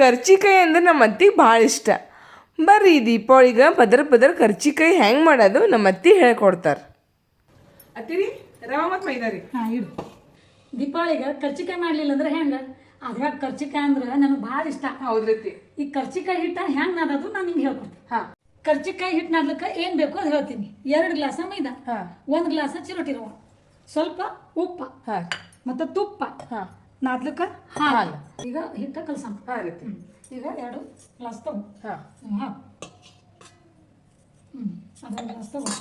ಕರ್ಚಿಕಾಯಿ ಅಂದ್ರೆ ನಮ್ಮ ಅತ್ತಿಗೆ ಭಾಳ ಇಷ್ಟ. ಬರ್ರಿ ಈ ದೀಪಾವಳಿಗೆ ಪದರ ಪದರ ಕರ್ಚಿಕಾಯಿ ಹೆಂಗೆ ಮಾಡೋದು ನಮ್ಮ ಅತ್ತಿ ಹೇಳ್ಕೊಡ್ತಾರೆ. ಅತ್ತಿರಿ ರವ ಮತ್ತು ಮೈದಾರಿ ಹಾಂ ಇಡು. ದೀಪಾವಳಿಗೆ ಕರ್ಚಿಕಾಯಿ ಮಾಡಲಿಲ್ಲ ಅಂದ್ರೆ ಹೆಂಗೆ? ಅದ್ರಾಗ ಕರ್ಚಿಕಾಯಿ ಅಂದ್ರೆ ನನಗೆ ಭಾಳ ಇಷ್ಟ. ಹೌದ್ರಿ ಅತ್ತಿ. ಈ ಕರ್ಚಿಕಾಯಿ ಹಿಟ್ಟ ಹೆಂಗೆ ನಾದೋದು ನಾನು ನಿಂಗೆ ಹೇಳ್ಕೊಡ್ತೀನಿ. ಹಾಂ. ಕರ್ಚಿಕಾಯಿ ಹಿಟ್ಟು ನಾದ್ಲಿಕ್ಕೆ ಏನು ಬೇಕು ಅದು ಹೇಳ್ತೀನಿ. ಎರಡು ಗ್ಲಾಸ ಮೈದಾ ಹಾಂ. ಒಂದು ಗ್ಲಾಸ ಚಿರೋಟಿ ರವ ಸ್ವಲ್ಪ ಉಪ್ಪು ಹಾಂ. ಮತ್ತು ತುಪ್ಪ ಹಾಂ. ನಾದ್ಲಿಕ್ಕೆ? ಹಾಲು. ಈಗ ಹಿಟ್ಟ ಕಲಸ ಹಾಂ ರೀ ಅತ್ತಿ ಈಗ ಎರಡು ಗ್ಲಾಸ್ ತಗೋ. ಹಾಂ. ಹ್ಞೂ ಹಾಂ ಹ್ಞೂ ಅದೊಂದು ಗ್ಲಾಸ್ ತಗೋ.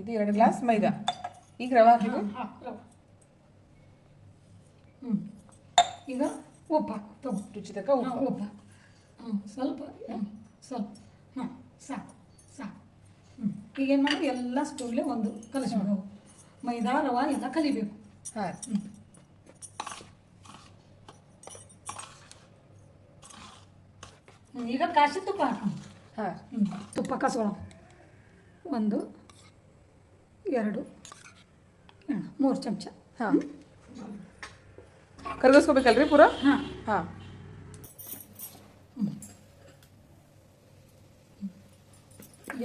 ಇದು ಎರಡು ಗ್ಲಾಸ್ ಮೈದಾ. ಈಗ ರವಾ ಹಾಕಿ ಹಾಂ ರವ. ಹ್ಞೂ ಈಗ ಉಪ್ಪು ಹಾಕು ತಗೋ. ರುಚಿ ತಕ್ಕ ಹಾಂ ಉಪ್ಪು ಉಪ್ಪು ಹ್ಞೂ ಸ್ವಲ್ಪ ಹ್ಞೂ ಸ್ವಲ್ಪ. ಹಾಂ ಸಾಕು ಸಾಕು. ಹ್ಞೂ ಈಗೇನು ಮಾಡಿ ಎಲ್ಲ ಸ್ಟೂವ್ಲೆ ಒಂದು ಕಲಿಸ್ಬಿಡವು ಮೈದಾ ರವಾ ಎಲ್ಲ ಕಲಿಬೇಕು. ಹಾಂ ಹ್ಞೂ, ಈಗ ಕಾಸಿ ತುಪ್ಪ ಹಾಕೋಣ. ಹಾಂ. ಹ್ಞೂ ತುಪ್ಪ ಕಾಸ್ಕೊಳ್ಳೋಣ ಒಂದು ಎರಡು ಮೂರು ಚಮಚ. ಹಾಂ. ಕರ್ಗಿಸ್ಕೋಬೇಕಲ್ರಿ ಪೂರ? ಹಾಂ. ಹಾಂ.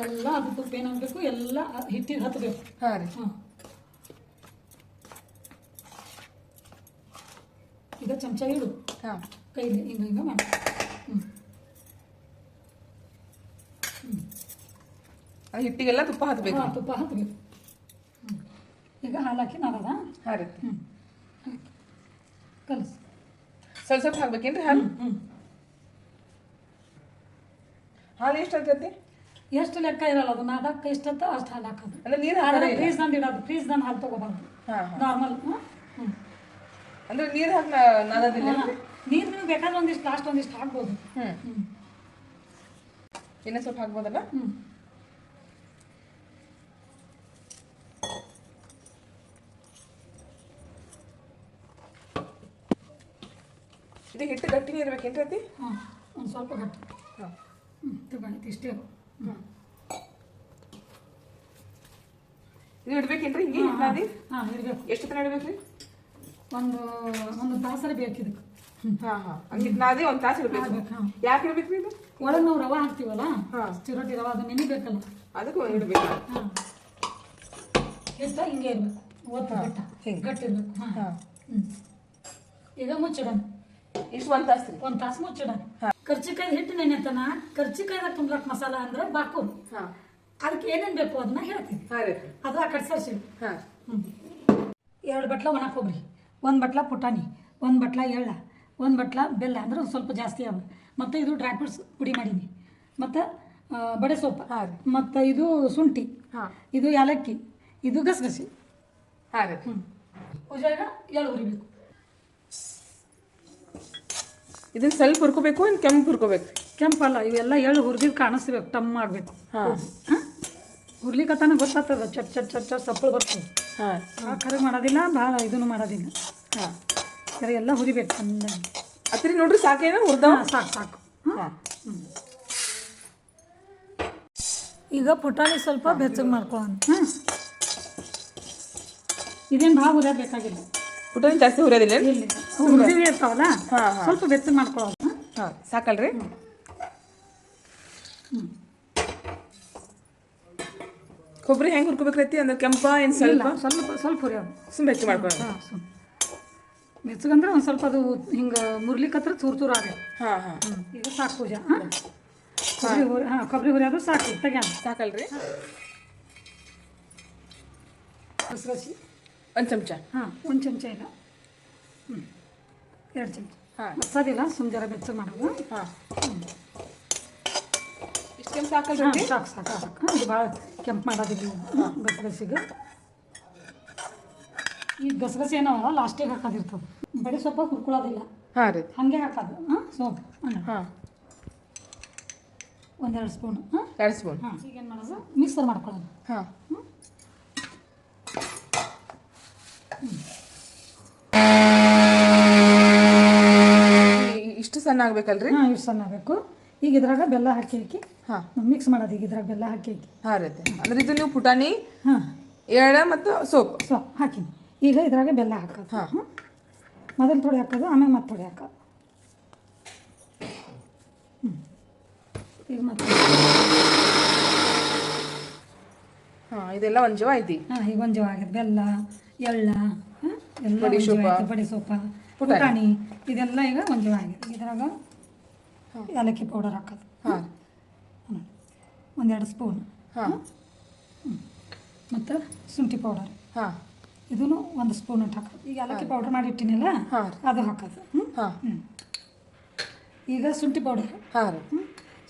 ಎಲ್ಲ ಅದು ತುಪ್ಪ ಏನಾಗಬೇಕು ಎಲ್ಲ ಹಿಟ್ಟಿಗೆ ಹತ್ತಬೇಕು ಹಾಂ ರೀ. ಹಾಂ ಈಗ ಚಮಚ ಇಡು. ಹಾಂ. ಕೈಲಿ ಹಿಂಗ ಹಿಂಗ ಮಾಡಿ ಹ್ಞೂ ಅದು ಹಿಟ್ಟಿಗೆಲ್ಲ ತುಪ್ಪ ಹಾಕ್ಬೇಕು. ತುಪ್ಪ ಹಾಕಬೇಕು ಈಗ ಹಾಲು ಹಾಕಿ ನಾರದ ಹಾರಿ ರೀ. ಹ್ಞೂ ಕಲಸು. ಸ್ವಲ್ಪ ಸ್ವಲ್ಪ ಹಾಕ್ಬೇಕೇನ್ರಿ ಹಾಲು? ಹ್ಞೂ ಹಾಲು ಎಷ್ಟು ಆಗ್ತೈತಿ? ಎಷ್ಟು ಲೆಕ್ಕ ಇರಲ್ಲ ಅದು? ನಾದಕ್ಕೆ ಎಷ್ಟತ್ತ ಅಷ್ಟು ಹಾಲು ಹಾಕೋದು. ಅಂದ್ರೆ ನೀರು ಹಾಕಿ ಫ್ರೀಸ್ ನಂದು ಇಡೋದು. ಫ್ರೀಸ್ದಂದು ಹಾಲು ತೊಗೋಬಾರ್ದು. ಹಾಂ ಹಾಂ. ನಾರ್ಮಲ್ ಹ್ಞೂ ಅಂದ್ರೆ ನೀರು ಹಾಕಿ ನಾದದಿಲ್ಲ ನೀರು ನೀವು ಬೇಕಾದ್ರೆ ಒಂದಿಷ್ಟು ಲಾಸ್ಟ್ ಒಂದಿಷ್ಟು ಹಾಕ್ಬೋದು. ಹ್ಞೂ ಇನ್ನೂ ಸ್ವಲ್ಪ ಹಾಕ್ಬೋದಲ್ಲ? ಹ್ಞೂ ಇದು ಹಿಟ್ಟು ಗಟ್ಟಿನೇ ಇರ್ಬೇಕೇನ್ರಿ ರೀತಿ ಹಾಂ ಒಂದು ಸ್ವಲ್ಪ ಗಟ್ಟಿ. ಹಾಂ. ಹ್ಞೂ ತಗೊಳ್ಳಿ ಇಷ್ಟೇ ಹ್ಞೂ ಇದು ಇಡ್ಬೇಕೇನ್ರಿ ಹಿಂಗೆ? ನಾದಿ ಹಾಂ ಇಡಬೇಕು. ಎಷ್ಟು ತನ ರೀ ಒಂದು ಒಂದು ತಾಸರ ಬೇಕು ಇದಕ್ಕೆ. ಹಾಂ ಹಾಂ. ಹಂಗೆ ನಾದಿ ಒಂದು ತಾಸು ಇಡ್ಬೇಕು. ಯಾಕೆ ಹಾಂ. ಯಾಕೆ ಇಡ್ಬೇಕ್ರಿ ಇದು? ಒಳಗೆ ನಾವು ರವೆ ಹಾಕ್ತೀವಲ್ಲ? ಹಾಂ. ಚಿರೋಟಿ ರವೆ ಅದು ನೆನಿಬೇಕಲ್ಲ ಅದಕ್ಕೆ ಒಂದು ಇಡ್ಬೇಕು. ಹಾಂ. ಹಿಟ್ಟ ಹಿಂಗೆ ಇರಬೇಕು. ಓದ್ತಾ ಹಿಟ್ಟ ಹಿಂಗೆ. ಗಟ್ಟಿ ಇರಬೇಕು. ಹಾಂ. ಹಾಂ. ಹ್ಞೂ ಈಗ ಮುಚ್ಚಿಡೋಣ. ಇಷ್ಟು ಒಂದು ತಾಸು ರೀ ಒಂದು ಮುಚ್ಚಿಡ ಮುಚ್ಚಿಡೋಣ ಕರ್ಚಿಕಾಯಿ ಹಿಟ್ಟು ನೆನೆತನ ಕರ್ಚಿಕಾಯ್ದಾಗ ತುಂಬ್ಲಕ್ ಮಸಾಲ ಅಂದ್ರೆ ಬಾಕು. ಅದಕ್ಕೆ ಏನೇನ್ ಬೇಕು ಅದನ್ನ ಹೇಳ್ತೀನಿ. ಹಾಂ ರೀ. ಅದು ಆ ಕಡೆ ಸರ್ಸಿ. ಹಾಂ. ಎರಡು ಬಟ್ಲ ಒಣ ಕೊಬ್ಬರಿ ಒಂದು ಬಟ್ಲ ಪುಟಾಣಿ ಒಂದು ಬಟ್ಲ ಎಳ್ಳ ಒಂದು ಬಟ್ಲ ಬೆಲ್ಲ ಅಂದ್ರೆ ಸ್ವಲ್ಪ ಜಾಸ್ತಿ ಅವ. ಮತ್ತೆ ಇದು ಡ್ರೈ ಫ್ರೂಟ್ಸ್ ಪುಡಿ ಮಾಡೀನಿ. ಮತ್ತು ಬಡೆ ಸೊಪ್ಪು ಮತ್ತೆ ರೀ. ಮತ್ತು ಇದು ಶುಂಠಿ ಹಾಂ. ಇದು ಏಲಕ್ಕಿ ಇದು ಗಸಗಸಿ. ಹಾಂ ರೀ. ಹ್ಞೂ ಪೂಜಾಗ ಎಳ್ಳು ಹುರಿಬೇಕು. ಇದನ್ನ ಸ್ವಲ್ಪ ಹುರ್ಕೋಬೇಕು ಇನ್ನು ಕೆಂಪು ಹುರ್ಕೋಬೇಕು? ಕೆಂಪಲ್ಲ ಇವೆಲ್ಲ ಎಳ್ಳು ಹುರಿದಿದ್ದು ಕಾಣಿಸ್ಬೇಕು ಟಮ್ ಮಾಡ್ಬೇಕು ಹಾಂ. ಹುರ್ಲಿಕತ್ತಾನ ಗೊತ್ತಾಗ್ತದ ಚಟ್ ಚಟ್ ಚಟ್ ಚಟ್ ಸಪ್ಪಳು ಬರ್ತದೆ. ಹಾಂ. ಆ ಕರೆ ಮಾಡೋದಿಲ್ಲ ಭಾಳ ಇದನ್ನು ಮಾಡೋದಿಲ್ಲ. ಹಾಂ. ಕರೆ ಎಲ್ಲ ಹುರಿಬೇಕು ಚೆನ್ನಾಗಿ ಅತ್ರಿ ನೋಡ್ರಿ ಸಾಕೇನ ಹುರ್ದ ಸಾಕು ಸಾಕು. ಹಾಂ. ಈಗ ಪುಟಾಣಿ ಸ್ವಲ್ಪ ಬೆಚ್ಚಗೆ ಮಾಡ್ಕೊಳ್ಳೋಣ ಹ್ಞೂ ಇದೇನು ಭಾಳ ಹುರಿಯಬೇಕಾಗಿಲ್ಲ ಪುಟಾಣಿ ಜಾಸ್ತಿ ಹುರಿಯೋದಿಲ್ಲ ಹುರಿದಿವೆ ಇರ್ತಾವಲ್ಲ? ಸ್ವಲ್ಪ ಬೆಚ್ಚ ಮಾಡ್ಕೊಳ್ಳೋದು ಹಾಂ ಸಾಕಲ್ರಿ? ಕೊಬ್ಬರಿ ಹೆಂಗೆ ಹುರ್ಕೋಬೇಕ್ರೈತಿ? ಅಂದ್ರೆ ಕೆಂಪ ಏನು ಸ್ವಲ್ಪ? ಸ್ವಲ್ಪ ಸ್ವಲ್ಪ ಹುರಿಯೋದು ಸುಮ್ಮನೆ ಹೆಚ್ಚು ಮಾಡ್ಕೊಳ್ಳೋಣ. ಹಾಂ ಸುಮ್. ಬೆಚ್ಚಗಂದ್ರೆ ಒಂದು ಸ್ವಲ್ಪ ಅದು ಹಿಂಗೆ ಮುರ್ಲಿಕ್ಕತ್ರ ಚೂರು ಚೂರು ಆಗ ಹಾಂ ಈಗ ಸಾಕು ಪೂಜಾ ಹಾಂ? ಕೊಬ್ಬರಿ ಹುರಿ ಹಾಂ ಕೊಬ್ಬರಿ ಹುರಿಯೋದು ಸಾಕು ತೆಗ್ಯಾನ ಸಾಕಲ್ರಿ? ಗಸಗಸಿ ಒಂದು ಚಮಚ. ಹಾಂ ಒಂದು ಚಮಚ ಇಲ್ಲ. ಹ್ಞೂ ಎರಡು ಚಮಚ. ಹಾಂ. ಮಸಾದಿಲ್ಲ ಸುಂದರ ಜರ ಬೆಚ್ಚಗೆ ಮಾಡೋದು ಹಾಂ. ಇಷ್ಟು ಕೆಂಪು ಸಾಕಲ್ರಿ ಸಾಕು ಸಾಕು ಸಾಕು. ಇದು ಭಾಳ ಕೆಂಪು ಮಾಡೋದಿಲ್ಲ ಗಸಗಸಿಗೆ. ಈ ಗಸಗಸೆ ಏನೋ ಲಾಸ್ಟಿಗೆ ಹಾಕೋದಿರ್ತದೆ. ಬರೀ ಸ್ವಲ್ಪ ಹುರ್ಕೊಳ್ಳೋದಿಲ್ಲ. ಹಾಂ ರೀ. ಹಾಗೆ ಹಾಕೋದು. ಹಾಂ ಸೋಪ್ ಹಾಂ ಹಾಂ. ಒಂದೆರಡು ಸ್ಪೂನು. ಹಾಂ? ಎರಡು ಸ್ಪೂನ್. ಹಾಂ. ಈಗೇನು ಮಾಡೋದು? ಮಿಕ್ಸರ್ ಮಾಡ್ಕೊಳ್ಳೋದು. ಹಾಂ. ಇಷ್ಟು ಸಣ್ಣ ಆಗ್ಬೇಕಲ್ರಿ? ಹಾಂ ಇಷ್ಟು ಸಣ್ಣ ಆಗಬೇಕು. ಈಗ ಇದ್ರಾಗ ಬೆಲ್ಲ ಹಾಕಿ ಹಾಕಿ. ಹಾಂ. ಮಿಕ್ಸ್ ಮಾಡೋದು ಈಗ ಇದ್ರಾಗ ಬೆಲ್ಲ ಹಾಕಿ ಹಾಕಿ. ಹಾಂ ರೀತಿ ಅಂದ್ರೆ ಇದು ನೀವು ಪುಟಾಣಿ ಹಾಂ. ಎಳೆ ಮತ್ತು ಸೋಪ್? ಸೊ ಹಾಕಿನಿ. ಈಗ ಇದ್ರಾಗ ಬೆಲ್ಲ ಹಾಕೋದು. ಹಾಂ. ಹಾಂ ಮೊದಲು ಥೋಡೆ ಹಾಕೋದು ಆಮೇಲೆ ಮತ್ತೆ ಥೋಡೆ ಹಾಕೋದು. ಈಗ ಮತ್ತೆ ಹಾಂ ಇದೆಲ್ಲ ಒಂದು ಜವ ಐತಿ. ಹಾಂ ಈಗ ಒಂದು ಜವ ಆಗಿದೆ. ಬೆಲ್ಲ ಎಳ್ಳ ಎಲ್ಲ. ಬಡಿ ಸೊಪ್ಪ ಪುಟಾಣಿ ಇದೆಲ್ಲ ಈಗ ಒಂದು ಆಗಿದೆ. ಇದ್ರಾಗ ಏಲಕ್ಕಿ ಪೌಡರ್ ಹಾಕೋದು. ಹಾಂ. ಒಂದೆರಡು ಸ್ಪೂನ್. ಹಾಂ. ಮತ್ತು ಶುಂಠಿ ಪೌಡರ್. ಹಾಂ. ಇದನ್ನು ಒಂದು ಸ್ಪೂನ್ ಅಂತ ಹಾಕೋದು. ಈಗ ಏಲಕ್ಕಿ ಪೌಡರ್ ಮಾಡಿ ಇಟ್ಟಿನಲ್ಲ ಹಾಂ. ಅದು ಹಾಕೋದು. ಹ್ಞೂ ಹಾಂ. ಹ್ಞೂ ಈಗ ಶುಂಠಿ ಪೌಡರ್. ಹಾಂ. ಹ್ಞೂ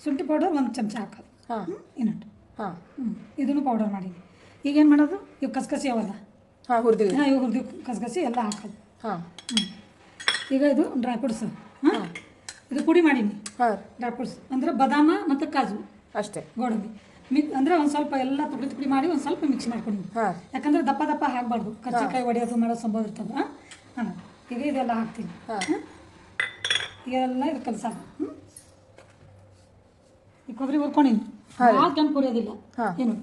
ಶುಂಠಿ ಪೌಡರ್ ಒಂದು ಚಮಚ ಹಾಕೋದು. ಹಾಂ. ಹ್ಞೂ ಇನ್ನೊಟ್ಟು ಹಾಂ. ಹ್ಞೂ ಇದನ್ನು ಪೌಡರ್ ಮಾಡೀನಿ. ಈಗೇನು ಮಾಡೋದು? ಇವು ಕಸ್ಕಸಿ ಅವಲ್ಲ. ಹಾಂ ಹುರಿದಿವಿ. ಹಾಂ ಇವು ಹುರಿದು ಕಸ್ಕಸಿ ಎಲ್ಲ ಹಾಕೋದು. ಹಾಂ. ಹ್ಞೂ ಈಗ ಇದು ಡ್ರೈ ಫ್ರೂಟ್ಸ್ ಹಾಂ. ಇದು ಪುಡಿ ಮಾಡೀನಿ. ಹಾಂ. ಡ್ರೈ ಫ್ರೂಟ್ಸ್ ಅಂದರೆ ಬದಾಮ ಮತ್ತು ಕಾಜು. ಅಷ್ಟೇ. ಗೋಡಂಬಿ. ಮಿಕ್ ಅಂದರೆ ಒಂದು ಸ್ವಲ್ಪ ಎಲ್ಲ ತುಕಡಿ ತುಕಡಿ ಮಾಡಿ ಒಂದು ಸ್ವಲ್ಪ ಮಿಕ್ಸ್ ಮಾಡ್ಕೊಂಡು. ಹಾಂ. ಯಾಕಂದ್ರೆ ದಪ್ಪ ದಪ್ಪ ಹಾಕಬಾರ್ದು ಕರ್ಚಿಕಾಯಿ ಒಡೆಯೋದು ಮಾಡೋ ಸಂಭವ ಇರ್ತದೆ. ಹಾಂ. ಈಗ ಇದೆಲ್ಲ ಹಾಕ್ತೀನಿ. ಹಾಂ. ಇದೆಲ್ಲ ಇದು ಕೆಲಸ. ಈ ಕೊಬ್ಬರಿ ಹುರ್ಕೊಂಡಿನಿ. ಭಾಳ ಕೆಂಪು ಹುರಿಯೋದಿಲ್ಲ ಹಾಂ. ಏನು?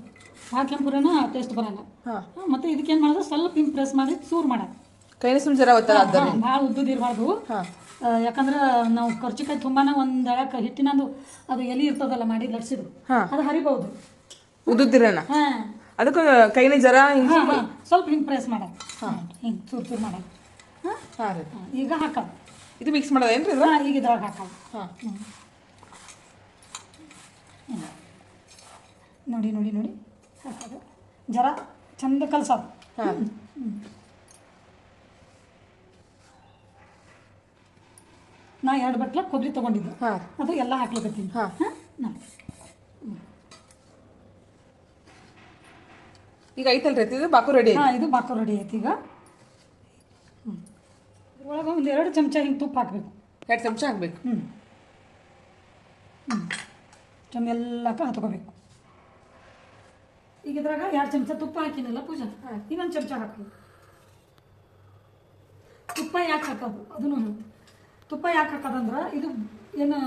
ಹುರಿಯೋಣ ಟೇಸ್ಟ್ ಬರಲ್ಲ. ಮತ್ತೆ ಇದಕ್ಕೇನು ಮಾಡೋದು ಸ್ವಲ್ಪ ಹಿಂಗೆ ಪ್ರೆಸ್ ಮಾಡಿ ಚೂರ್ ಮಾಡೋದು ಕೈನ ಸುಮ್ ಜರ ಭಾಳ ಉದ್ದುದಿರಬಾರ್ದು ಇರಬಾರ್ದು. ಯಾಕಂದ್ರೆ ನಾವು ಕರ್ಚಿಕಾಯಿ ತುಂಬಾನ ಒಂದು ಎಳಕ್ಕೆ ಹಿಟ್ಟಿನಂದು ಅದು ಎಲಿ ಇರ್ತದಲ್ಲ ಮಾಡಿ ಲಟ್ಸಿದ್ರು. ಅದು ಹರಿಬಹುದು. ಉದ್ದುತ್ತಿರಣ ಹಾಂ. ಅದಕ್ಕೆ ಕೈನ ಜರ ಸ್ವಲ್ಪ ಹಿಂಗೆ ಪ್ರೆಸ್ ಮಾಡೋದು ಹಾಂ. ಹಿಂಗೆ ಚೂರು ಚೂರು ಮಾಡೋದು ಹಾಂ? ಈಗ ಹಾಕೋದು ಇದು ಮಿಕ್ಸ್ ಮಾಡೋದೇನು ರೀ ಇದು? ಹಾಂ ಈಗ ಇದ್ರಾಗ ಹಾಕೋದು ಹಾಂ. ನೋಡಿ ನೋಡಿ ನೋಡಿ. ಜರ ಚಂದ ಕಲ್ಸೋದು ಹಾಂ. ನಾ ಎರಡು ಬಟ್ಲ ಕೊಬ್ಬರಿ ತೊಗೊಂಡಿದ್ದೆ. ಹಾಂ. ಅದು ಎಲ್ಲ ಹಾಕ್ಲಿಕತ್ತೀನಿ. ಹಾಂ. ಹಾಂ ಈಗ ಐತಲ್ರಿ ಐತಿ ಇದು? ಬಾಕು ರೆಡಿ ಹಾಂ ಇದು ಬಾಕು ರೆಡಿ ಐತಿ ಈಗ. ಹ್ಞೂ ಇದ್ರೊಳಗೆ ಒಂದು ಎರಡು ಚಮಚ ಹಿಂಗೆ ತುಪ್ಪ ಹಾಕಬೇಕು. ಎರಡು ಚಮಚ ಹಾಕ್ಬೇಕು. ಹ್ಞೂ ಹ್ಞೂ ಚಂದ ಎಲ್ಲಕ್ಕ ಹತ್ಕೋಬೇಕು ಈಗ ಇದ್ರಾಗ ಎರಡು ಚಮಚ ತುಪ್ಪ ಹಾಕಿನಲ್ಲ ಪೂಜಾ? ಇನ್ನೊಂದು ಚಮಚ ಹಾಕಬೇಕು ತುಪ್ಪ ಯಾಕೆ ಹಾಕೋದು? ಅದನ್ನು ತುಪ್ಪ ಯಾಕೆ ಹಾಕೋದಂದ್ರೆ ಇದು ಏನು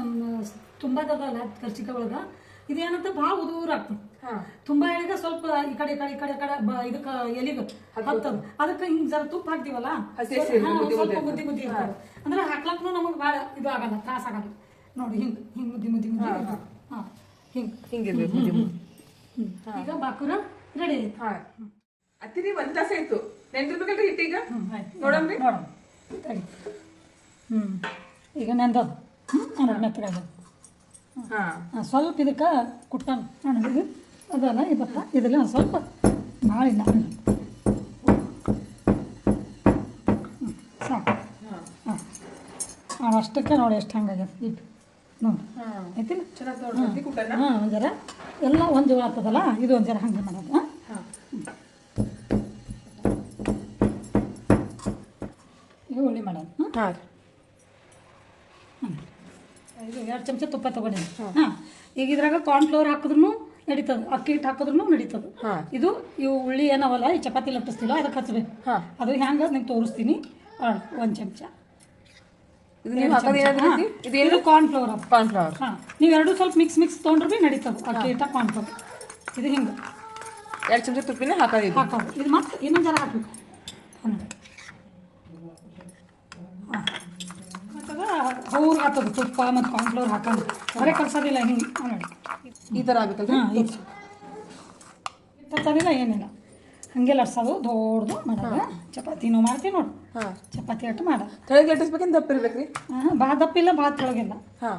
ತುಂಬದಲ್ಲ ಕರ್ಚಿಕ ಒಳಗೆ? ಇದೇನಂತ ಭಾಳ ಉದೂರ ಆಗ್ತದೆ. ತುಂಬ ಎಳೆಗ ಸ್ವಲ್ಪ ಈ ಕಡೆ ಈ ಕಡೆ ಈ ಕಡೆ ಕಡೆ ಇದಕ್ಕೆ ಎಲಿಗೆ ಹತ್ತದ. ಅದಕ್ಕೆ ಹಿಂಗೆ ಜರ ತುಪ್ಪ ಹಾಕ್ತೀವಲ್ಲ? ಸ್ವಲ್ಪ- ಮುದ್ದೆ ಮುದ್ದಿ ಇರ್ತದೆ. ಅಂದ್ರೆ ಹಾಕ್ಲಕ್ಕೂ ನಮಗೆ ಭಾಳ ಇದು ಆಗಲ್ಲ ತ್ರಾಸ ಆಗಲ್ಲ. ನೋಡಿ ಹಿಂಗೆ ಹಿಂಗೆ ಮುದ್ದಿ ಮುದ್ದಿ ಮುದ್ದಿ ಹಾ ಹಿಂಗೆ. ಮುದ್ದೆ ಮುದ್ದೆ. ಈಗ ಬಾಕುರ ರೆಡಿ ಹಾಂ. ಅತ್ತಿರಿ ಒಂದು ತಾಸ ಆಯ್ತು. ನೆಂದಿರ್ಬೇಕಲ್ರಿ ಹಿಟ್ಟು ಹ್ಞೂ ಆಯ್ತು. ನೋಡಮ್ರಿ ನೋಡೋಣ. ತಡಿ. ಹ್ಞೂ ಈಗ ನೆಂದದು ಹ್ಞೂ ಮೆತ್ತಗಾಗ ಹಾಂ. ಹಾಂ ಸ್ವಲ್ಪ ಇದಕ್ಕೆ ಕುಟ್ಟಾನ. ನಾನು ಇದು. ಅದಲ್ಲ ಇದಪ್ಪ. ಇದೆಲ್ಲ ಸ್ವಲ್ಪ ಭಾಳ ಇಲ್ಲ ಹ್ಞೂ ಸಾಕು. ಹಾಂ. ಅಷ್ಟಕ್ಕೆ ನೋಡಿ ಎಷ್ಟು ಹಂಗಾಗ್ಯದ. ಇಟ್ಟು. ನೋಡಿ. ಹಾಂ. ಐತಿಲ್ಲ ಹಾಂ. ಒಂದು ಜರ ಎಲ್ಲ ಒಂದು ಜೋಳ ಆಗ್ತದಲ್ಲ ಇದು ಒಂದು ಜರ ಹಂಗೆ ಮಾಡೋದು ಹಾಂ? ಹಾಂ. ಈಗ ಉಳ್ಳಿ ಮಾಡೋದು ಹಾಂ? ಹಾಂ ಇದು ಎರಡು ಚಮಚ ತುಪ್ಪ ತೊಗೊಂಡಿನಿ. ಹಾಂ. ಈಗ ಇದ್ರಾಗ ಕಾರ್ನ್ಫ್ಲವರ್ ಹಾಕಿದ್ರು ನಡೀತದೆ ಅಕ್ಕಿ ಹಿಟ್ಟು ಹಾಕಿದ್ರು ನಡೀತದೆ. ಇದು ಇವು ಉಳ್ಳಿ ಏನವಲ್ಲ ಈ ಚಪಾತಿ ಲಟ್ಟಿಸ್ತಿಲ್ಲ ಅದಕ್ಕೆ ಹಚ್ಚಬೇಕು ಹಾಂ. ಅದು ಹೆಂಗೆ ನಿಂಗೆ ತೋರಿಸ್ತೀನಿ. ಒಂದು ಚಮಚ. ಇದು ನೀವು ಹಾಕೋದು ಏನಾದ್ರೂ ಐತಿ ಇದು ಇದು ಕಾರ್ನ್ಫ್ಲವರ್ ಕಾರ್ನ್ಫ್ಲವರ್ ಹಾಂ ನೀವು ಎರಡು ಸ್ವಲ್ಪ ಮಿಕ್ಸ್ ಮಿಕ್ಸ್ ತೊಗೊಂಡ್ರು ಭೀ ನಡೀತದೆ. ಅಕ್ಕಿ ಹಿಟ್ಟ ಕಾರ್ನ್ಫ್ಲವರ್ ಇದು ಹಿಂಗೆ. ಎರಡು ಚಮಚ ತುಪ್ಪಿನ ಹಾಕೋದು ಹಾಕೋದು. ಇದು ಮತ್ತೆ ಇನ್ನೊಂದು ಜರ ಹಾಕ್ಬೇಕು. ಹೌರ್ ಹಾಕೋದು ತುಪ್ಪ ಮತ್ತು ಕಾರ್ನ್ಫ್ಲವರ್ ಹಾಕೋದು ಬರೇ ಕಲ್ಸೋದಿಲ್ಲ ಹಿಂಗೆ. ಈ ಥರ ಆಗುತ್ತಲ್ಲ ಹಾಂ ಇದು ತತ್ತದಿಲ್ಲ ಏನಿಲ್ಲ. ಹಂಗೆ ಲಟ್ಸೋದು ದೊಡ್ಡದು ಮಾಡೋದು. ಚಪಾತಿನೂ ಮಾಡ್ತೀವಿ ನೋಡು. ಹಾಂ. ಚಪಾತಿ ಅಟ್ಟು ಮಾಡೋದು ತೆಳಗೆ ಲಟ್ಟಿಸ್ಬೇಕಂತ ದಪ್ಪ ಇರ್ಬೇಕ್ರಿ? ಹಾಂ ಭಾಳ ದಪ್ಪಿಲ್ಲ ಭಾಳ ತೆಳಗಿಲ್ಲ. ಹಾಂ.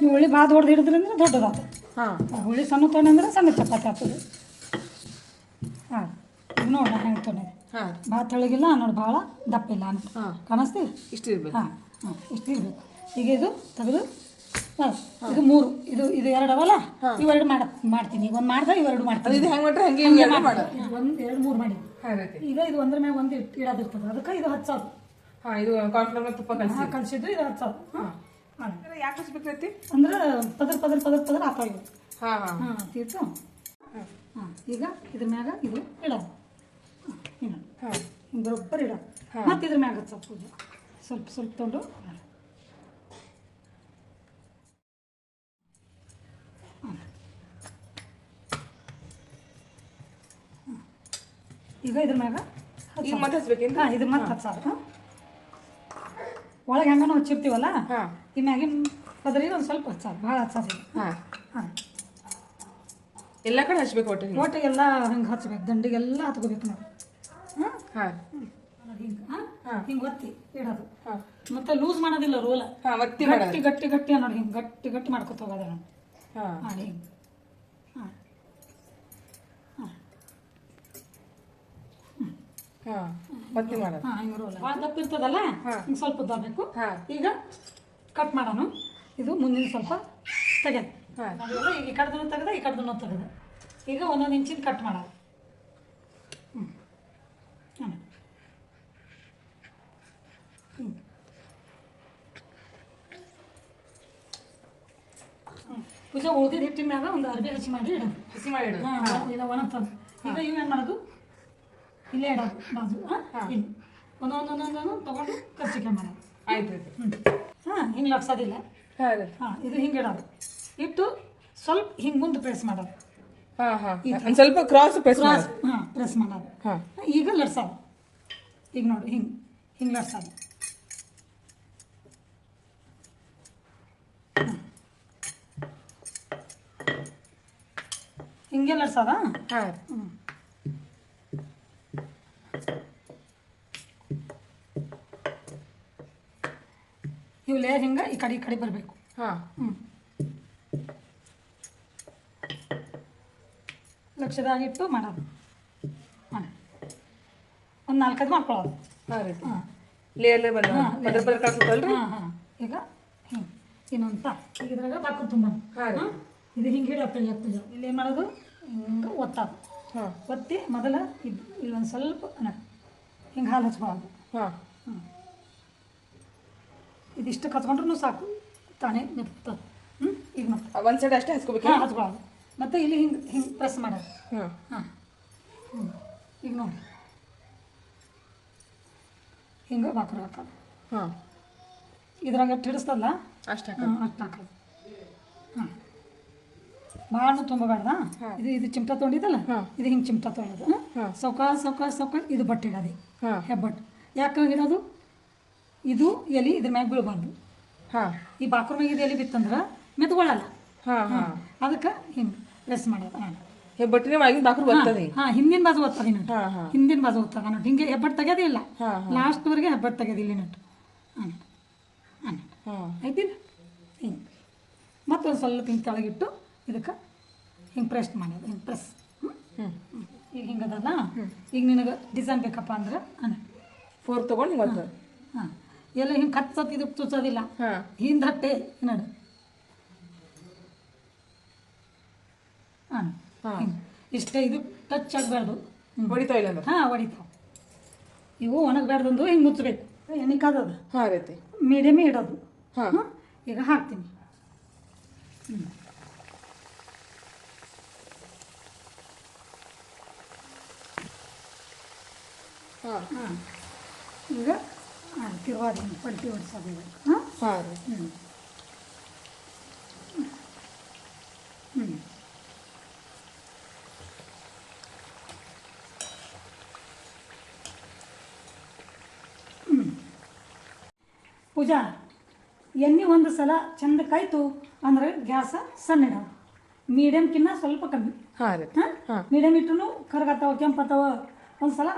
ನೀವು ಹುಳಿ ಭಾಳ ದೊಡ್ಡದು ಹಿಡಿದ್ರಿ ಅಂದ್ರೆ ದೊಡ್ಡದಾತ. ಹಾಂ. ಹುಳಿ ಸಣ್ಣ ತೊಗೊಂಡ್ರೆ ಸಣ್ಣ ಚಪಾತಿ ಆಗ್ತದೆ ಹಾಂ. ನೋಡ ಹೆಂಗೆ ತೊಗೊಂಡಿದೆ ಹಾಂ. ಭಾಳ ತೆಳಗಿಲ್ಲ ನೋಡಿ ಭಾಳ ದಪ್ಪಿಲ್ಲ ಅಂತ. ಹಾಂ. ಕಾಣಿಸ್ತೀವಿ ಇಷ್ಟು ಇರ್ಬೇಕು. ಹಾಂ ಹಾಂ ಇಷ್ಟು ಇರಬೇಕು. ಈಗ ಇದು ತೆಗೆದು ಇದು ಮೂರು ಇದು ಇದು ಎರಡು ಅವಲ್ಲ? ಇವೆರಡು ಮಾಡ ಮಾಡ್ತೀನಿ. ಒಂದು ಮಾಡ್ದೆ ಇವೆರಡು ಮಾಡ್ತೀನಿ. ಇದು ಹೆಂಗೆ ಮಾಡ್ರೆ ಹಂಗೆ ಹಂಗೆ ಮಾಡೋದು ಮಾಡೋದು ಒಂದು ಎರಡು ಮೂರು ಮಾಡಿ. ಈಗ ಇದು ಒಂದ್ರ ಮೇಲೆ ಒಂದು ಇಟ್ಟು ಇಡೋದಿರ್ತದೆ. ಅದಕ್ಕೆ ಇದು ಹಚ್ಚೋದು ಹಾಂ ಇದು ಕಾರ್ನ್ಫ್ಲವರ್ ತುಪ್ಪ ಕಲಿಸಿ ಕಲಿಸಿದ್ದು. ಇದು ಹತ್ತು ಹಾಂ. ಹಾಂ. ಯಾಕೆ ಕಲಿಸ್ಬೇಕೈತಿ? ಅಂದ್ರೆ ಪದರ್ ಪದರ್ ಪದರ್ ಪದರ್ ಆತಾವ ಇವು ಹಾಂ ಹಾಂ. ಹಾಂ ತೀರ್ತು ಹಾಂ. ಈಗ ಇದ್ರ ಮ್ಯಾಗ ಇದು ಇಡೋದು. ಹಾಂ ಬರೋಬ್ಬರ್ ಇಡೋದು. ಮತ್ತೆ ಇದ್ರ ಮ್ಯಾಗ ಹತ್ತು ಸ್ವಲ್ಪ ಸ್ವಲ್ಪ ತೊಗೊಂಡು ಮಾಡೋದು. ಹಾಂ. ಹಾಂ. ಈಗ ಇದ್ರ ಮ್ಯಾಗ? ಈಗ ಮತ್ತೆ ಹಚ್ಬೇಕೇನು ಹಾಂ ಇದು ಮತ್ತೆ ಹಚ್ಚೋದು ಹಾಂ. ಒಳಗೆ ಹೆಂಗನೂ ಹಚ್ಚಿರ್ತೀವಲ್ಲ? ಹಾಂ. ಈ ಮ್ಯಾಗಿನ ಪದರಿ ಒಂದು ಸ್ವಲ್ಪ ಹಚ್ಚಾರ ಭಾಳ ಹಚ್ಚಾರ ಹಾಂ. ಹಾಂ. ಎಲ್ಲ ಕಡೆ ಹಚ್ಬೇಕು ಒಟ್ಟು ಒಟ್ಟಿಗೆಲ್ಲ ಹಂಗೆ ಹಚ್ಬೇಕು ದಂಡಿಗೆಲ್ಲ ಹತ್ಕೋಬೇಕು ನಾವು. ಹಾಂ. ಹಾ. ಹಿಂಗೆ ಹಾಂ. ಹಿಂಗೆ ಒತ್ತಿ ಇಡೋದು. ಹಾಂ. ಮತ್ತೆ ಲೂಸ್ ಮಾಡೋದಿಲ್ಲ ರೋಲ. ಹಾ ಒತ್ತಿ ಗಟ್ಟಿ ಗಟ್ಟಿ ಗಟ್ಟಿ ಅನ್ನೋದು ಹಿಂಗೆ ಗಟ್ಟಿ ಗಟ್ಟಿ ಮಾಡ್ಕೊತ ಹೋಗೋದ ಹಾಂ. ಹಾಂ ಹಿಂಗೆ ಹಾಂ ಹಾ ಒತ್ತಿ ಮಾಡೋದು. ಹಾಂ ಹಿಂಗೆ ರೋಲ ಭಾಳ ದಪ್ಪ ಇರ್ತದಲ್ಲ? ಹಿಂಗೆ ಸ್ವಲ್ಪ ಉದ್ದಬೇಕು ಹಾಂ. ಈಗ ಕಟ್ ಮಾಡೋಣ ಇದು ಮುಂದಿನ ಸ್ವಲ್ಪ ತೆಗೆದು. ಹಾ. ಈಗ ಈ ಕಡ್ದೂ ತೆಗೆದ ಈ ಕಡ್ದೂ ತೆಗೆದ. ಈಗ ಒಂದೊಂದು ಇಂಚಿನ ಕಟ್ ಮಾಡೋದು. ಹ್ಞೂ ಹಾಂ ಪೂಜಾ ಉಳ್ದಿದ್ದು ಹಿಟ್ಟಿನ ಮ್ಯಾಗ ಒಂದು ಅರ್ಬಿ ಹಚ್ಚಿ ಮಾಡಿ ಇಡು. ಹಸಿ ಮಾಡಿ ಇಡು. ಹಾಂ ಇಲ್ಲ ಒಣಗ್ತದೆ. ಈಗ ಇವೇನು ಮಾಡೋದು? ಇಲ್ಲೇ ಇಡೋದು ಬಾಜು. ಹಾಂ ಇಲ್ಲಿ. ಒಂದೊಂದು ಒಂದೊಂದೊಂದು ತೊಗೊಂಡು ಕರ್ಚಿಕೆ ಮಾಡೋದು ಆಯ್ತು ಆಯ್ತು. ಹ್ಞೂ ಹಾಂ ಹಿಂಗೆ ಲಟ್ಸೋದಿಲ್ಲ ಹಾ ಹಾಂ ಇದು ಹಿಂಗೆ ಇಡೋದು. ಇಟ್ಟು ಸ್ವಲ್ಪ ಹಿಂಗೆ ಮುಂದೆ ಪ್ರೆಸ್ ಮಾಡೋದು. ಹಾಂ ಹಾಂ. ಒಂದು ಸ್ವಲ್ಪ ಕ್ರಾಸ್ ಪ್ರೆಸ್ ಕ್ರಾಸ್ ಹಾಂ ಪ್ರೆಸ್ ಮಾಡೋದು. ಹಾಂ. ಈಗ ಲಡ್ಸೋದು ಈಗ ನೋಡಿ ಹಿಂಗೆ ಹಿಂಗೆ ಲಡ್ಸೋದು. ಹಿಂಗೆ ಲಡ್ಸೋದಾ ಹಾಂ. ಹ್ಞೂ ಇವು ಲೇಯರ್ ಹಿಂಗೆ ಈ ಕಡೆ ಈ ಕಡೆ ಬರಬೇಕು. ಹಾಂ. ಹ್ಞೂ ಲಕ್ಷದಾಗಿಟ್ಟು ಮಾಡೋದು. ಹಾಂ ಒಂದು ನಾಲ್ಕೈದು ಮಾಡ್ಕೊಳ್ಳೋದು. ಹಾಂ ರೀ. ಹಾಂ. ಲೇಯರ್ಲೆ ಬಂದ ಹಾ, ಹಾಂ ಹಾಂ. ಈಗ ಹಿಂಗೆ ಇನ್ನೊಂದು ತಾ. ಈಗ ಇದ್ರಾಗ ಬಾಕು ತುಂಬ. ಹಾಂ ಇದು ಹಿಂಗೆ ಹಿಡಿಯಪ್ಪ ಪೂಜೆ ಇಲ್ಲಿ ಏನು ಮಾಡೋದು? ಹಿಂಗೆ ಒತ್ತೋದು. ಹಾಂ. ಒತ್ತಿ ಮೊದಲು ಇದು ಇಲ್ಲೊಂದು ಸ್ವಲ್ಪ ಹಿಂಗೆ ಹಾಲು ಹಚ್ಕೊಳ್ಳೋದು ಹಾ. ಇದಿಷ್ಟು ಕಚ್ಕೊಂಡ್ರೂ ಸಾಕು. ತಾನೇ ಮೆತ್ತದ ಹ್ಞೂ ಈಗ ನೋಡಿ. ಒಂದು ಸೈಡ್ ಅಷ್ಟೇ ಹಚ್ಕೋಬೇಕು ಹಾಂ ಹಚ್ಕೊಳ್ಳೋದು. ಮತ್ತು ಇಲ್ಲಿ ಹಿಂಗೆ ಹಿಂಗೆ ಪ್ರೆಸ್ ಮಾಡೋದು. ಹಾ. ಹಾಂ. ಹ್ಞೂ ಈಗ ನೋಡಿ. ಹಿಂಗೆ ಬಾಕರು ಹಾಕೋದು. ಹಾಂ. ಇದ್ರಾಗ ಹಿಡಿಸ್ತಲ್ಲ ಅಷ್ಟ ಹಾಂ ಅಷ್ಟು ಹಾಕೋದು. ಹಾಂ ಭಾಳ ತುಂಬಬೇಡ್ದ ಇದು ಇದು ಚಿಮಟ ತೊಗೊಂಡಿದ್ದಲ್ಲ? ಇದು ಹಿಂಗೆ ಚಿಮಟ ತೊಗೊಳೋದು ಸೌಕ ಸೌಕ ಸೌಕ ಇದು ಬಟ್ಟೆ ಇಡೋದು. ಹಾ. ಹೆಬ್ಬಟ್ಟು. ಯಾಕೆ ಇಡೋದು ಇದು ಎಲೆ ಇದ್ರ ಮ್ಯಾಗ ಬೀಳಬಾರ್ದು. ಹಾಂ. ಈ ಬಾಕ್ರ ಮ್ಯಾಗ ಇದು ಎಲೆ ಬಿತ್ತಂದ್ರೆ ಮೆತ್ಕೊಳ್ಳಲ್ಲ ಹಾಂ ಹಾಂ. ಅದಕ್ಕೆ ಹಿಂಗೆ ಪ್ರೆಸ್ ಮಾಡೋದು ಹಾಂ. ಹೆಬ್ಬಟ್ಟಿನ ಒಳಗಿನ ಬಾಕ್ರು ಬರ್ತದೆ. ಹಾಂ ಹಿಂದಿನ ಬಾಜು ಓದ್ತದೆ ಹಾ ಹಿಂದಿನ ಬಾಜು ಓದ್ತದೆ ನೋಡಿ ಹಿಂಗೆ ಹೆಬ್ಬಟ್ಟು ತೆಗೆದೇ ಇಲ್ಲ. ಹಾ ಲಾಸ್ಟ್ವರೆಗೆ ಹೆಬ್ಬಟ್ಟು ತೆಗೆದಿಲ್ಲ ನಟ್ಟು. ಹಾಂ. ಆಯ್ತಿಲ್ಲ? ಹಿಂಗೆ. ಮತ್ತೊಂದು ಸ್ವಲ್ಪ ಹಿಂಗೆ ಕೆಳಗಿಟ್ಟು ಇದಕ್ಕೆ ಹಿಂಗೆ ಪ್ರೆಸ್ ಮಾಡೋದು ಹಿಂಗೆ ಪ್ರೆಸ್ ಈಗ ಹಿಂಗದಲ್ಲ ಈಗ ನಿನಗೆ ಡಿಸೈನ್ ಬೇಕಪ್ಪ ಅಂದ್ರೆ ಹಾಂ ಫೋರ್ ತಗೊಂಡು ಹಿಂಗೆ ಹಾಂ. ಎಲ್ಲ ಹಿಂಗೆ ಕಚ್ಚತ್ ಇದು ಚುಚ್ಚೋದಿಲ್ಲ ಹಾ. ಹಿಂದೆ ಹಟ್ಟೆ ನಡು. ಹಾಂ. ಇಷ್ಟೇ ಇದು ಟಚ್ ಆಗಬಾರ್ದು. ಹೊಡಿತಾ ಇಲ್ಲ ಹಾಂ ಹೊಡಿತಾವ. ಇವು ಒಣಗಬಾರ್ದಂದು ಹಿಂಗೆ ಮುಚ್ಚಬೇಕು ಎಣ್ಣೆ ಕಾದದು ಹಾ ರೀತಿ ಮೀಡಿಯಮೇ ಇಡೋದು. ಹಾಂ. ಈಗ ಹಾಕ್ತೀನಿ. ಹ್ಞೂ ಹಾಂ. ಹಾಂ. ಈಗ ಪಲ್ಟಿ ಹೊಡ್ಸೋದು ಈಗ ಹಾಂ? ಹಾ ರೀ ಹ್ಞೂ ಹ್ಞೂ ಹ್ಞೂ ಪೂಜಾ ಎಣ್ಣೆ ಒಂದು ಸಲ ಚಂದ ಕಾಯ್ತು ಅಂದ್ರೆ ಗ್ಯಾಸ ಸಣ್ಣ ಇಡೋದು ಮೀಡಿಯಮ್ಕಿನ್ನ ಸ್ವಲ್ಪ ಕಮ್ಮಿ. ಹಾ ರೀ. ಹಾಂ? ಮೀಡಿಯಮ್ ಇಟ್ಟು ಕರ್ಗತ್ತಾವ ಕೆಂಪತ್ತಾವ ಒಂದು ಸಲ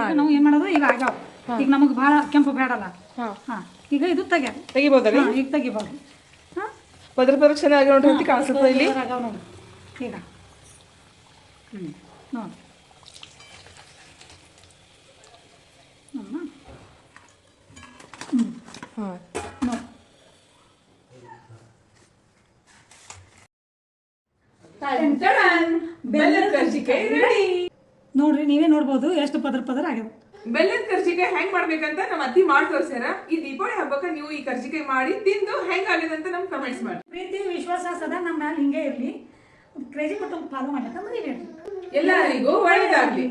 ಈಗ ನಾವು ಏನು ಮಾಡೋದು ಈಗ ಆಗ್ಯಾವ ಈಗ ನಮಗೆ ಭಾಳ ಕೆಂಪು ಬೇಡಲ್ಲ? ಹಾ. ಹಾಂ. ಈಗ ಇದು ಹಾಂ ಈಗ ತೆಗಿಬೋದು. ಹಾಂ. ಪದ್ರ ಪದ್ರ ಚೆನ್ನಾಗಿ ನೋಡ್ರಿ ಅಂತ ಕಾಣಿಸುತ್ತೆ ಇಲ್ಲಿ? ಆಗ್ಯಾವ ನೋಡಿ. ಈಗ. ಹ್ಞೂ ನೋಡಿ. ಹ್ಞೂ ಹ್ಞೂ ಹಾ. ನೋಡಿ. ಬೆಲ್ಲದ ಕರ್ಜಿಕಾಯಿ ರೆಡಿ. ನೋಡ್ರಿ ನೀವೇ ನೋಡ್ಬೋದು ಎಷ್ಟು ಪದರ ಪದರ ಆಗ್ಯಾವ ಬೆಲ್ಲದ ಕರ್ಜಿಕಾಯಿ ಹೆಂಗ್ ಮಾಡ್ಬೇಕಂತ ನಮ್ಮ ಅತ್ತಿ ಮಾಡಿ ತೋರ್ಸ್ಯಾರ ಈ ದೀಪಾವಳಿ ಹಬ್ಬಕ್ಕ ನೀವು ಈ ಕರ್ಜಿಕಾಯಿ ಮಾಡಿ ತಿಂದು ಹೆಂಗ್ ಆಗಿದೆ ಅಂತ ನಮ್ಗೆ ಕಮೆಂಟ್ಸ್ ಮಾಡಿ. ಪ್ರೀತಿ ವಿಶ್ವಾಸ ಸದಾ ನಮ್ಮ ಮ್ಯಾಲ ಹಿಂಗೆ ಇರಲಿ. ಕ್ರೇಜಿ ಕುಟುಂಬ ಫಾಲೋ ಮಾಡ್ಲಿಕ್ಕೆ ಮರಿಬೇಡಿ ಎಲ್ಲರಿಗೂ ಒಳ್ಳೇದಾಗ್ಲಿ.